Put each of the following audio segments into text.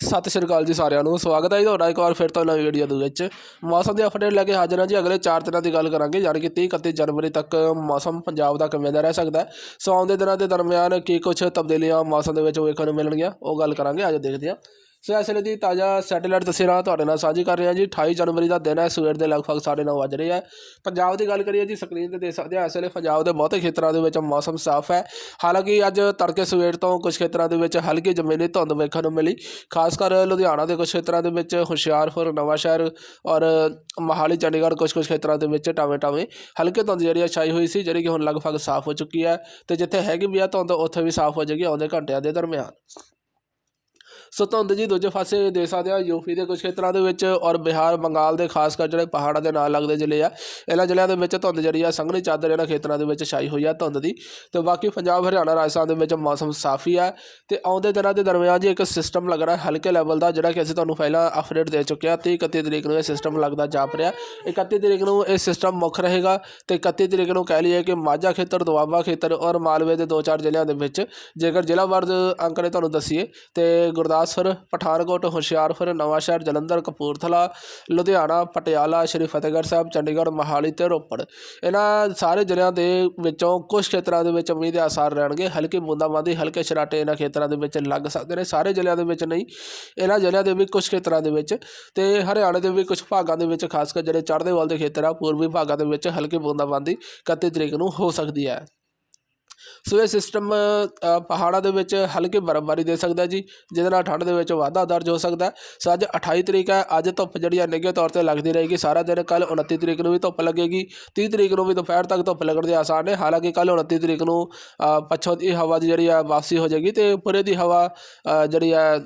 ਸਤਿ ਸ਼੍ਰੀ ਅਕਾਲ ਜੀ ਸਾਰਿਆਂ ਨੂੰ, ਸਵਾਗਤ ਹੈ ਜੀ ਤੁਹਾਡਾ ਇੱਕ ਵਾਰ ਫਿਰ ਤੋਂ ਨਵੀਂ ਵੀਡੀਓ ਦੇ ਵਿੱਚ। ਮੌਸਮ ਦੀ ਅਪਡੇਟ ਲੈ ਕੇ ਹਾਜ਼ਰ ਹਾਂ ਜੀ, ਅਗਲੇ 4 ਦਿਨਾਂ ਦੀ ਗੱਲ ਕਰਾਂਗੇ, ਯਾਨੀ ਕਿ 30 31 ਜਨਵਰੀ ਤੱਕ ਮੌਸਮ ਪੰਜਾਬ ਦਾ ਕਿਵੇਂ ਦਾ ਰਹਿ ਸਕਦਾ ਹੈ। ਸੋ ਆਉਂਦੇ ਦਿਨਾਂ ਦੇ ਦਰਮਿਆਨ ਕੀ ਕੁਝ ਤਬਦੀਲੀਆਂ ਮੌਸਮ ਦੇ ਵਿੱਚ ਵੇਖਣ ਨੂੰ ਮਿਲਣਗੀਆਂ, ਉਹ ਗੱਲ ਕਰਾਂਗੇ, ਅੱਜ ਦੇਖਦੇ ਹਾਂ। ਸੋ ਇਸ ਵੇਲੇ ਦੀ ਤਾਜ਼ਾ ਸੈਟੇਲਾਈਟ ਤਸਵੀਰਾਂ ਤੁਹਾਡੇ ਨਾਲ ਸਾਂਝੀ ਕਰ ਰਹੇ ਹਾਂ ਜੀ। 28 ਜਨਵਰੀ ਦਾ ਦਿਨ ਹੈ, ਸਵੇਰ ਦੇ ਲਗਭਗ 9:30 ਵੱਜ ਰਹੇ ਆ ਪੰਜਾਬ ਦੀ ਗੱਲ ਕਰੀਏ ਜੀ ਸਕਰੀਨ ਤੇ ਦੇਖ ਸਕਦੇ ਹਾਂ, ਇਸ ਵੇਲੇ ਪੰਜਾਬ ਦੇ ਬਹੁਤੇ ਖੇਤਰਾਂ ਦੇ ਵਿੱਚ ਮੌਸਮ ਸਾਫ਼ ਹੈ। ਹਾਲਾਂਕਿ ਅੱਜ ਤੜਕੇ ਸਵੇਰ ਤੋਂ ਕੁਝ ਖੇਤਰਾਂ ਦੇ ਵਿੱਚ ਹਲਕੀ ਜ਼ਮੀਨੀ ਧੁੰਦ ਵੇਖਣ ਨੂੰ ਮਿਲੀ। ਖਾਸ ਕਰ ਲੁਧਿਆਣਾ ਦੇ ਕੁਝ ਖੇਤਰਾਂ ਦੇ ਵਿੱਚ ਹੁਸ਼ਿਆਰਪੁਰ ਨਵਾਂਸ਼ਹਿਰ ਔਰ ਮੋਹਾਲੀ, ਚੰਡੀਗੜ੍ਹ ਕੁਝ ਕੁਝ ਖੇਤਰਾਂ ਦੇ ਵਿੱਚ ਟਾਵੇਂ ਟਾਵੇਂ ਹਲਕੇ ਧੁੰਦ ਜਿਹੜੀ ਆ ਛਾਈ ਹੋਈ ਸੀ, ਜਿਹੜੀ ਕਿ ਹੁਣ ਲਗਭਗ ਸਾਫ਼ ਹੋ ਚੁੱਕੀ ਹੈ। ਤੇ ਜਿੱਥੇ ਹੈਗੀ ਵੀ ਆ ਧੁੰਦ, ਉੱਥੇ ਵੀ ਸਾਫ਼ ਹੋ ਜਾਏਗੀ ਆਉਂਦੇ ਘੰਟਿਆਂ ਦੇ ਦਰਮਿਆਨ। ਸੋ ਧੁੰਦ ਜੀ ਦੂਜੇ ਪਾਸੇ ਦੇਖ ਸਕਦੇ ਆ, ਯੂਪੀ ਦੇ ਕੁਝ ਖੇਤਰਾਂ ਦੇ ਵਿੱਚ ਔਰ ਬਿਹਾਰ, ਬੰਗਾਲ ਦੇ, ਖਾਸ ਕਰ ਜਿਹੜੇ ਪਹਾੜਾਂ ਦੇ ਨਾਲ ਲੱਗਦੇ ਜ਼ਿਲ੍ਹੇ ਆ, ਇਹਨਾਂ ਜ਼ਿਲ੍ਹਿਆਂ ਦੇ ਵਿੱਚ ਧੁੰਦ ਜਿਹੜੀ ਆ, ਸੰਘਣੀ ਚਾਦਰ ਇਹਨਾਂ ਖੇਤਰਾਂ ਦੇ ਵਿੱਚ ਛਾਈ ਹੋਈ ਆ ਧੁੰਦ ਦੀ। ਤੇ ਬਾਕੀ ਪੰਜਾਬ, ਹਰਿਆਣਾ, ਰਾਜਸਥਾਨ ਦੇ ਵਿੱਚ ਮੌਸਮ ਸਾਫ਼ ਹੀ ਆ। ਤੇ ਆਉਂਦੇ ਦਿਨਾਂ ਦੇ ਦਰਮਿਆਨ ਜੀ ਇੱਕ ਸਿਸਟਮ ਲੱਗਣਾ ਹਲਕੇ ਲੈਵਲ ਦਾ, ਜਿਹੜਾ ਕਿ ਅਸੀਂ ਤੁਹਾਨੂੰ ਪਹਿਲਾਂ ਅਪਡੇਟ ਦੇ ਚੁੱਕੇ ਆ 30 31 ਤਰੀਕ ਨੂੰ ਇਹ ਸਿਸਟਮ ਲੱਗਦਾ ਜਾਪ ਰਿਹਾ। 31 ਤਰੀਕ ਨੂੰ ਇਹ ਸਿਸਟਮ ਮੁੱਖ ਰਹੇਗਾ ਤੇ 31 ਤਰੀਕ ਨੂੰ ਕਹਿ ਲਈਏ ਕਿ ਮਾਝਾ ਖੇਤਰ, ਦੁਆਬਾ ਖੇਤਰ ਔਰ ਮਾਲਵੇ ਦੇ ਦੋ ਚਾਰ ਜ਼ਿਲ੍ਹਿਆਂ ਦੇ ਵਿੱਚ ਜੇਕਰ ਜ਼ਿਲ੍ਹਾ ਵਾਰ ਅੰਕੜੇ ਤੁਹਾਨੂੰ ਦੱਸੀਏ, ਤੇ ਗੁਰਦਾਸਪੁਰ ਪਠਾਨਕੋਟ, ਹੁਸ਼ਿਆਰਪੁਰ, ਨਵਾਂਸ਼ਹਿਰ, ਜਲੰਧਰ, ਕਪੂਰਥਲਾ, ਲੁਧਿਆਣਾ, ਪਟਿਆਲਾ, ਸ਼੍ਰੀ ਫਤਿਹਗੜ੍ਹ ਸਾਹਿਬ, ਚੰਡੀਗੜ੍ਹ, ਮੋਹਾਲੀ ਤੇ ਰੋਪੜ। ਇਹਨਾਂ ਸਾਰੇ ਜ਼ਿਲ੍ਹਿਆਂ ਦੇ ਵਿੱਚੋਂ ਕੁਝ ਖੇਤਰਾਂ ਦੇ ਵਿੱਚ ਮੀਂਹ ਦੇ ਆਸਾਰ ਰਹਿਣਗੇ। ਹਲਕੀ ਬੂੰਦਾਬਾਂਦੀ, ਹਲਕੇ ਛਰਾਟੇ ਇਹਨਾਂ ਖੇਤਰਾਂ ਦੇ ਵਿੱਚ ਲੱਗ ਸਕਦੇ ਨੇ। ਸਾਰੇ ਜ਼ਿਲ੍ਹਿਆਂ ਦੇ ਵਿੱਚ ਨਹੀਂ, ਇਹਨਾਂ ਜ਼ਿਲ੍ਹਿਆਂ ਦੇ ਵੀ ਕੁਝ ਖੇਤਰਾਂ ਦੇ ਵਿੱਚ ਤੇ ਹਰਿਆਣੇ ਦੇ ਵੀ ਕੁਝ ਭਾਗਾਂ ਦੇ ਵਿੱਚ, ਖਾਸ ਕਰ ਜਿਹੜੇ ਚੜ੍ਹਦੇ ਵੱਲ ਦੇ ਖੇਤਰ ਆ, ਪੂਰਬੀ ਭਾਗਾਂ ਦੇ ਵਿੱਚ ਹਲਕੀ ਬੂੰਦਾਬਾਂਦੀ 31 ਤਰੀਕ ਨੂੰ ਹੋ ਸਕਦੀ ਹੈ। ਸੋ ਇਹ ਸਿਸਟਮ ਪਹਾੜਾਂ ਦੇ ਵਿੱਚ ਹਲਕੀ ਬਰਫ਼ਬਾਰੀ ਦੇ ਸਕਦਾ ਜੀ ਜਿਹਦੇ ਨਾਲ ਠੰਡ ਦੇ ਵਿੱਚ ਵਾਧਾ ਦਰਜ ਹੋ ਸਕਦਾ ਸੋ ਅੱਜ 28 ਤਰੀਕ ਹੈ ਅੱਜ ਧੁੱਪ ਜਿਹੜੀ ਹੈ ਨਿੱਘੇ ਤੌਰ ਤੇ ਲੱਗਦੀ ਰਹੇਗੀ। ਸਾਰਾ ਦਿਨ ਕੱਲ 29 ਤਰੀਕ ਨੂੰ ਵੀ ਧੁੱਪ ਲੱਗੇਗੀ 30 ਤਰੀਕ ਨੂੰ ਵੀ ਦੁਪਹਿਰ ਤੱਕ ਧੁੱਪ ਲੱਗਣ ਦੇ ਆਸਾਰ ਨੇ। ਹਾਲਾਂਕਿ ਕੱਲ 29 ਤਰੀਕ ਨੂੰ ਅ, ਪੱਛਮ ਦੀ ਹਵਾ ਦੀ ਜਿਹੜੀ ਆ ਵਾਪਸੀ ਹੋ ਜਾਏਗੀ ਤੇ ਪੂਰੇ ਦੀ ਹਵਾ ਜਿਹੜੀ ਹੈ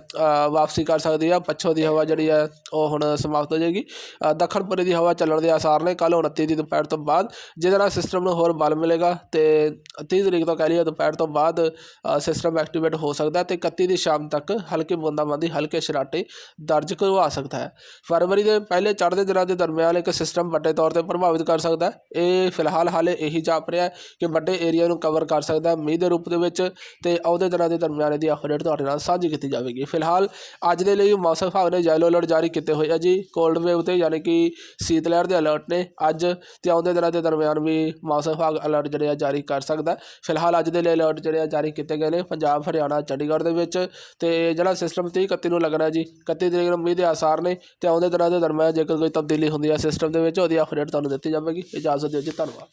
ਵਾਪਸੀ ਕਰ ਸਕਦੀ ਆ ਪੱਛਮ ਦੀ ਹਵਾ ਜਿਹੜੀ ਹੈ ਉਹ ਹੁਣ ਸਮਾਪਤ ਹੋ ਜਾਏਗੀ। ਦੱਖਣ ਪੂਰੇ ਦੀ ਹਵਾ ਚੱਲਣ ਦੇ ਆਸਾਰ ਨੇ। ਕੱਲ 29 ਦੀ ਦੁਪਹਿਰ ਤੋਂ ਬਾਅਦ ਜਿਹਦੇ ਨਾਲ ਸਿਸਟਮ ਨੂੰ ਹੋਰ ਬਲ ਮਿਲੇਗਾ ਤੇ 30 ਤਰੀਕ ਤੋਂ ਕਹਿ ਲਈਏ ਦੁਪਹਿਰ ਤੋਂ ਬਾਅਦ ਸਿਸਟਮ ਐਕਟੀਵੇਟ ਹੋ ਸਕਦਾ ਹੈ ਤੇ 31 ਦੀ ਸ਼ਾਮ ਤੱਕ ਹਲਕੀ ਬੂੰਦਾਬਾਂਦੀ, ਹਲਕੇ ਸ਼ਰਾਟੇ ਦਰਜ ਕਰਵਾ ਸਕਦਾ ਹੈ। ਫਰਵਰੀ ਦੇ ਪਹਿਲੇ ਚੜ੍ਹਦੇ ਦਿਨਾਂ ਦੇ ਦਰਮਿਆਨ ਇੱਕ ਸਿਸਟਮ ਵੱਡੇ ਤੌਰ ਤੇ ਪ੍ਰਭਾਵਿਤ ਕਰ ਸਕਦਾ ਹੈ। ਇਹ ਫਿਲਹਾਲ ਹਾਲੇ ਇਹੀ ਜਾਪ ਰਿਹਾ ਹੈ ਕਿ ਵੱਡੇ ਏਰੀਆ ਨੂੰ ਕਵਰ ਕਰ ਸਕਦਾ ਹੈ ਮੀਂਹ ਦੇ ਰੂਪ ਦੇ ਵਿੱਚ ਤੇ ਆਉਂਦੇ ਦਿਨਾਂ ਦੇ ਦਰਮਿਆਨ ਇਹਦੀ ਅਪਡੇਟ ਤੁਹਾਡੇ ਨਾਲ ਸਾਂਝੀ ਕੀਤੀ ਜਾਵੇਗੀ। ਫਿਲਹਾਲ ਅੱਜ ਦੇ ਲਈ ਮੌਸਮ ਵਿਭਾਗ ਨੇ ਯੈਲੋ ਅਲਰਟ ਜਾਰੀ ਕੀਤੇ ਹੋਏ ਆ ਜੀ। ਕੋਲਡ ਵੇਵ ਤੇ ਯਾਨੀ ਕਿ ਸੀਤ ਲਹਿਰ ਦੇ ਅਲਰਟ ਨੇ ਅੱਜ ਤੇ ਆਉਂਦੇ ਦਿਨਾਂ ਦੇ ਦਰਮਿਆਨ ਵੀ ਮੌਸਮ ਵਿਭਾਗ ਅਲਰਟ ਜਿਹੜੇ ਆ ਜਾਰੀ ਕਰ ਸਕਦਾ ਹੈ। ਫਿਲਹਾਲ ਅੱਜ ਦੇ ਲਈ ਅਲਰਟ ਜਿਹੜੇ ਆ ਜਾਰੀ ਕੀਤੇ ਗਏ ਨੇ। ਪੰਜਾਬ, ਹਰਿਆਣਾ, ਚੰਡੀਗੜ੍ਹ ਦੇ ਵਿੱਚ ਤੇ ਜਿਹੜਾ ਸਿਸਟਮ 30 31 ਨੂੰ ਲੱਗਣਾ ਜੀ 31 ਤਰੀਕ ਨੂੰ ਮੀਂਹ ਦੇ ਆਸਾਰ ਨੇ ਤੇ ਆਉਂਦੇ ਦਿਨਾਂ ਦੇ ਦਰਮਿਆਨ ਜੇਕਰ ਕੋਈ ਤਬਦੀਲੀ ਹੁੰਦੀ ਹੈ ਸਿਸਟਮ ਦੇ ਵਿੱਚ, ਉਹਦੀ ਅਪਡੇਟ ਤੁਹਾਨੂੰ ਦਿੱਤੀ ਜਾਵੇਗੀ। ਇਜਾਜ਼ਤ ਦਿਓ ਜੀ, ਧੰਨਵਾਦ।